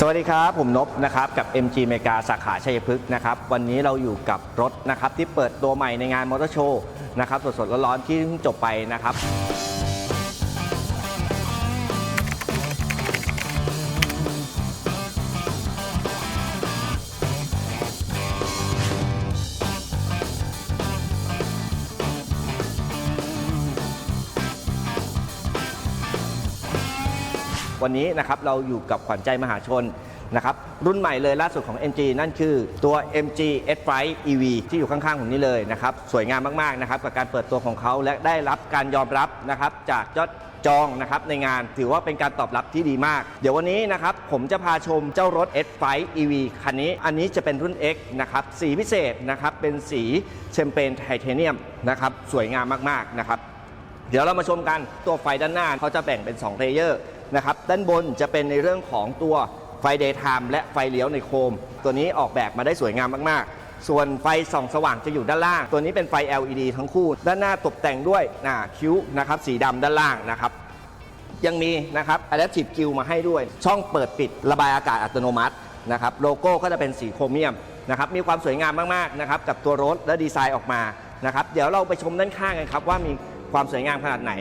สวัสดีครับ ผมนบนะครับกับ MG เมกาสาขาชัยพฤกษ์นะครับวันนี้เราอยู่กับรถนะครับที่เปิดตัวใหม่ในงานมอเตอร์โชว์นะครับสดๆร้อนๆที่เพิ่งจบไปนะครับ วันนี้นะครับเราอยู่กับขวัญใจมหาชนนะครับรุ่นใหม่เลยล่าสุดของ MG นั่นคือตัว MG S f i EV ที่อยู่ข้างๆผมนี้เลยนะครับสวยงามมากๆนะครับกับการเปิดตัวของเขาและได้รับการยอมรับนะครับจากยอดจองนะครับในงานถือว่าเป็นการตอบรับที่ดีมาก เดี๋ยววันนี้นะครับผมจะพาชมเจ้ารถ S f i EV คันนี้ อันนี้จะเป็นรุ่น X นะครับสีพิเศษนะครับเป็นสีแชมเปญไทเทเนียมนะครับสวยงามมากๆนะครับ เดี๋ยวเรามาชมกันตัวไฟด้านหน้าเขาจะแบ่งเป็น2เลเยอร์นะครับด้านบนจะเป็นในเรื่องของตัวไฟ daytime และไฟเลี้ยวในโคม ตัวนี้ออกแบบมาได้สวยงามมากๆ ส่วนไฟส่องสว่างจะอยู่ด้านล่าง ตัวนี้เป็นไฟ LED ทั้งคู่ ด้านหน้าตกแต่งด้วยน้าคิ้วนะครับสีดำด้านล่างนะครับยังมีนะครับ Adaptive Grill มาให้ด้วย ช่องเปิดปิดระบายอากาศอัตโนมัตินะครับโลโก้ก็จะเป็นสีโครเมียมนะครับมีความสวยงามมากๆนะครับกับตัวรถและดีไซน์ออกมานะครับเดี๋ยวเราไปชมด้านข้างกันครับว่ามี ความสวยงามขนาดไหน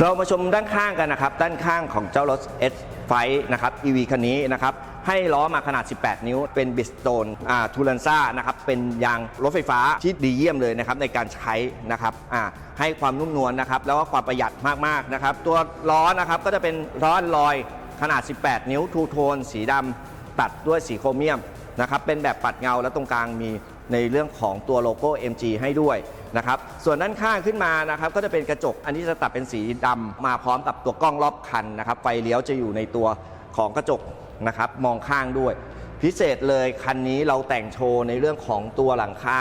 เรามาชมด้านข้างกันนะครับ ด้านข้างของเจ้ารถ S ไฟนะครับ EV คันนี้นะครับ ให้ล้อมาขนาด 18 นิ้ว เป็นบิสโตนอ่าทูลันซ่านะครับเป็นยางรถไฟฟ้าที่ดีเยี่ยมเลยนะครับในการใช้นะครับอ่าให้ความนุ่มนวลนะครับแล้วก็ความประหยัดมากๆนะครับตัวล้อนะครับก็จะเป็นล้อลลอยขนาด 18 นิ้วทูโทนสีดำตัดด้วยสีโครเมียมนะครับเป็นแบบปัดเงาและตรงกลางมีในเรื่องของตัวโลโก้ MG ให้ด้วยนะครับส่วนด้านข้างขึ้นมานะครับก็จะเป็นกระจกอันนี้จะตัดเป็นสีดำมาพร้อมกับตัวกล้องรอบคันนะครับไฟเลี้ยวจะอยู่ในตัวของกระจก นะครับมองข้างด้วย พิเศษเลยคันนี้เราแต่งโชว์ในเรื่องของตัวหลังคา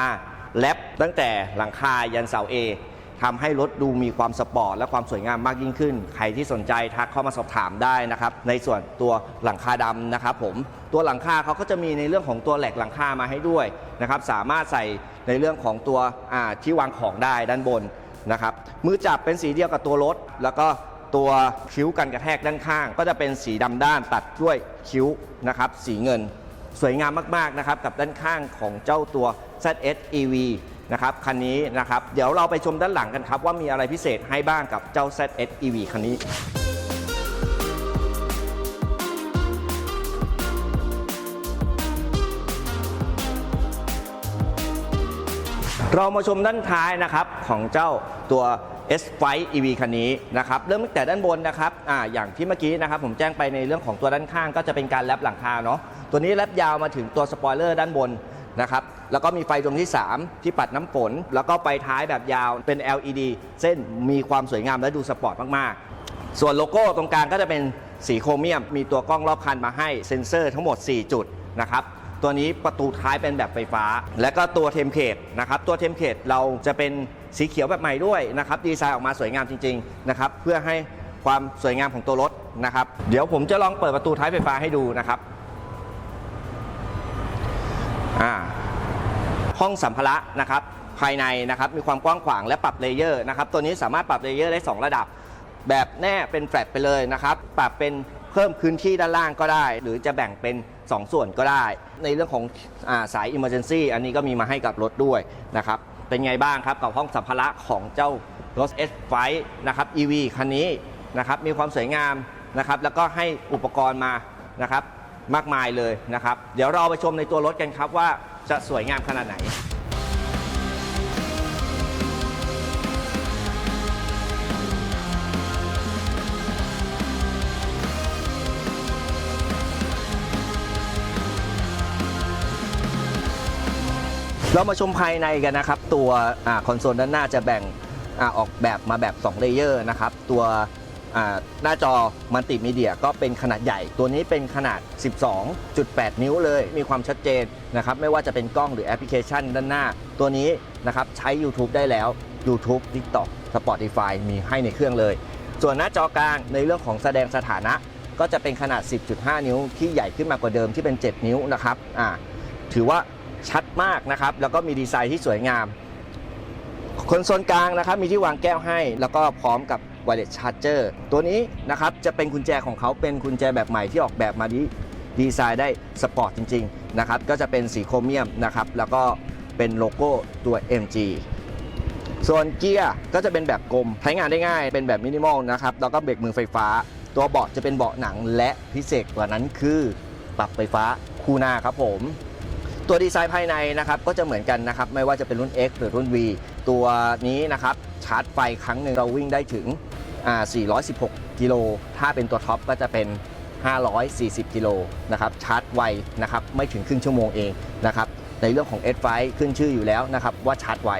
แลปตั้งแต่หลังคายันเสาเอทำให้รถดูมีความสปอร์ตและความสวยงามมากยิ่งขึ้น ใครที่สนใจทักเข้ามาสอบถามได้นะครับ ในส่วนตัวหลังคาดำนะครับผม ตัวหลังคาเขาก็จะมีในเรื่องของตัวแหลกหลังคามาให้ด้วยนะครับ สามารถใส่ในเรื่องของตัวที่วางของได้ด้านบนนะครับ มือจับเป็นสีเดียวกับตัวรถ แล้วก็ ตัวคิ้วกันกระแทกด้านข้าง ก็จะเป็นสีดำด้านตัดด้วยคิ้วนะครับสีเงิน สวยงามมากๆนะครับกับด้านข้างของเจ้าตัว ZS EV นะครับคันนี้นะครับเดี๋ยวเราไปชมด้านหลังกันครับ ว่ามีอะไรพิเศษให้บ้างกับเจ้า ZS EV คันนี้เรามาชมด้านท้ายนะครับของเจ้าตัว S f i EV คันนี้นะครับเริ่มตั้งแต่ด้านบนนะครับอ่าอย่างที่เมื่อกี้นะครับผมแจ้งไปในเรื่องของตัวด้านข้างก็จะเป็นการแลปหลังคาเนาะตัวนี้แลปยาวมาถึงตัวสปอยเลอร์ด้านบนนะครับแล้วก็มีไฟดวงที่ 3 ที่ปัดน้ำฝน แล้วก็ไฟท้ายแบบยาวเป็น LED เส้นมีความสวยงามและดูสปอร์ตมากๆ ส่วนโลโก้ตรงกลางก็จะเป็นสีโครเมียม มีตัวกล้องรอบคันมาให้เซ็นเซอร์ทั้งหมด 4 จุดนะครับตัวนี้ประตูท้ายเป็นแบบไฟฟ้า และก็ตัวเทมเพลตนะครับตัวเทมเพลตเราจะเป็น สีเขียวแบบใหม่ด้วยนะครับดีไซน์ออกมาสวยงามจริงๆนะครับเพื่อให้ความสวยงามของตัวรถนะครับเดี๋ยวผมจะลองเปิดประตูท้ายไฟฟ้าให้ดูนะครับอ่าห้องสัมภาระนะครับภายในนะครับมีความกว้างขวางและปรับเลเยอร์นะครับตัวนี้สามารถปรับเลเยอร์ได้ 2 ระดับ แบบแน่เป็นแฟลตไปเลยนะครับปรับเป็นเพิ่มพื้นที่ด้านล่างก็ได้ หรือจะแบ่งเป็น 2 ส่วนก็ได้ ในเรื่องของอาสาย Emergency อันนี้ก็มีมาให้กับรถด้วยนะครับ เป็นไงบ้างครับกับห้องสัมภาระของเจ้ารถ S ไฟนะครับ EV คันนี้นะครับมีความสวยงามนะครับแล้วก็ให้อุปกรณ์มานะครับมากมายเลยนะครับ เดี๋ยวเราไปชมในตัวรถกันครับว่าจะสวยงามขนาดไหน เรามาชมภายในกันนะครับ ตัวคอนโซลด้านหน้าจะแบ่งอออกแบบมาแบบ2เลเยอร์นะครับ ตัวหน้าจอมัลติมีเดียก็เป็นขนาดใหญ่ ตัวนี้เป็นขนาด 12.8 นิ้วเลย มีความชัดเจนนะครับ ไม่ว่าจะเป็นกล้องหรือแอปพลิเคชันด้านหน้า ตัวนี้นะครับใช้ YouTube ได้แล้ว YouTube TikTok Spotify มีให้ในเครื่องเลย ส่วนหน้าจอกลางในเรื่องของแสดงสถานะ ก็จะเป็นขนาด 10.5 นิ้วที่ใหญ่ขึ้นมากว่าเดิมที่เป็น 7 นิ้วนะครับถือว่า ชัดมากนะครับ แล้วก็มีดีไซน์ที่สวยงาม คอนโซลกลางนะครับ มีที่วางแก้วให้ แล้วก็พร้อมกับ wireless charger ตัวนี้นะครับจะเป็นกุญแจของเขาเป็นกุญแจแบบใหม่ที่ออกแบบมาดีดีไซน์ได้สปอร์ตจริงๆนะครับก็จะเป็นสีโครเมียมนะครับแล้วก็เป็นโลโก้ตัว MG ส่วนเกียร์ก็จะเป็นแบบกลมใช้งานได้ง่าย เป็นแบบมินิมอลนะครับแล้วก็เบรกมือไฟฟ้า ตัวเบาะจะเป็นเบาะหนังและพิเศษกว่านั้นคือ ปรับไฟฟ้าคู่หน้าครับผม ตัวดีไซน์ภายในนะครับก็จะเหมือนกันนะครับไม่ว่าจะเป็นรุ่น X หรือรุ่น V ตัวนี้นะครับชาร์จไฟครั้งหนึ่งเราวิ่งได้ถึง 416 กิโล ถ้าเป็นตัวท็อปก็จะเป็น 540 กิโลนะครับชาร์จไวนะครับไม่ถึงครึ่งชั่วโมงเองนะครับในเรื่องของ S5 ขึ้นชื่ออยู่แล้วนะครับว่าชาร์จไว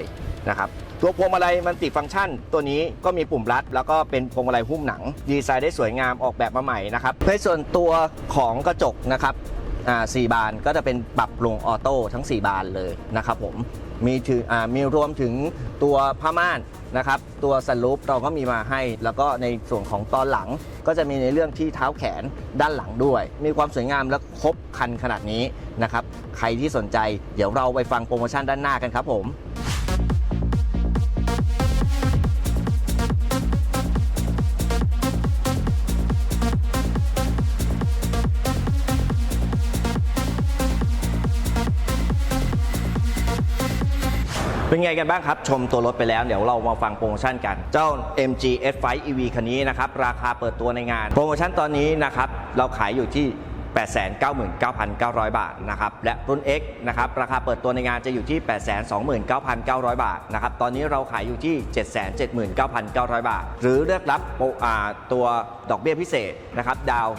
นะครับตัวพวงมาลัยมันติฟังก์ชัน ตัวนี้ก็มีปุ่มรัด แล้วก็เป็นพวงมาลัยหุ้มหนัง ดีไซน์ได้สวยงามออกแบบมาใหม่นะครับในส่วนตัวของกระจกนะครับ อ่าสี่บานก็จะเป็นปรับลงออโต้ทั้ง 4 บานเลยนะครับผมมีถึงอ่ามีรวมถึงตัวผ้าม่านนะครับ ตัวสลูปเราก็มีมาให้ แล้วก็ในส่วนของตอนหลังก็จะมีในเรื่องที่เท้าแขนด้านหลังด้วย มีความสวยงามและครบคันขนาดนี้นะครับ ใครที่สนใจเดี๋ยวเราไปฟังโปรโมชั่นด้านหน้ากันครับผม เป็นไงกันบ้างครับ ชมตัวรถไปแล้ว เดี๋ยวเรามาฟังโปรโมชั่นกัน เจ้า MG S5 EV คันนี้นะครับ ราคาเปิดตัวในงาน โปรโมชั่นตอนนี้นะครับ เราขายอยู่ที่ 899,900 บาทนะครับ และรุ่น X นะครับ ราคาเปิดตัวในงานจะอยู่ที่ 829,900 บาทนะครับ ตอนนี้เราขายอยู่ที่ 779,900 บาท หรือเลือกรับตัวดอกเบี้ยพิเศษนะครับ ดาว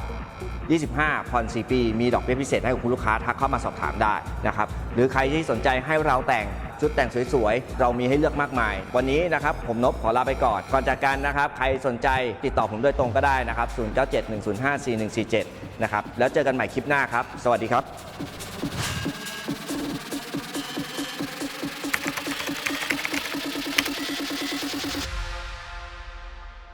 25 ผ่อน 4 ปี มีดอกเบี้ยพิเศษให้กับคุณลูกค้าทักเข้ามาสอบถามได้นะครับหรือใครที่สนใจให้เราแต่งชุดแต่งสวยๆ เรามีให้เลือกมากมาย วันนี้นะครับผมนบขอลาไปก่อน ก่อนจากกันนะครับใครสนใจติดต่อผมโดยตรงก็ได้นะครับ 0971054147 นะครับแล้วเจอกันใหม่คลิปหน้าครับ สวัสดีครับ